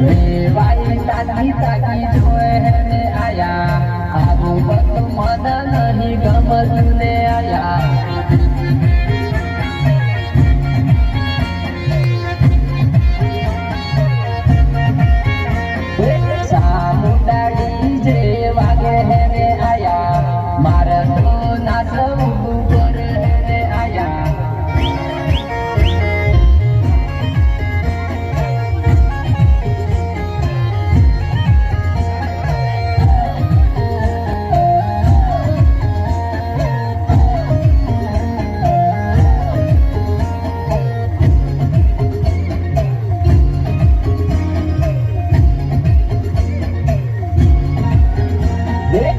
દેવાય તાકી તાકી જોઈને આયા. આવું બધું મન નહીં ગમતું.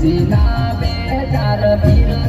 Sina me dar pira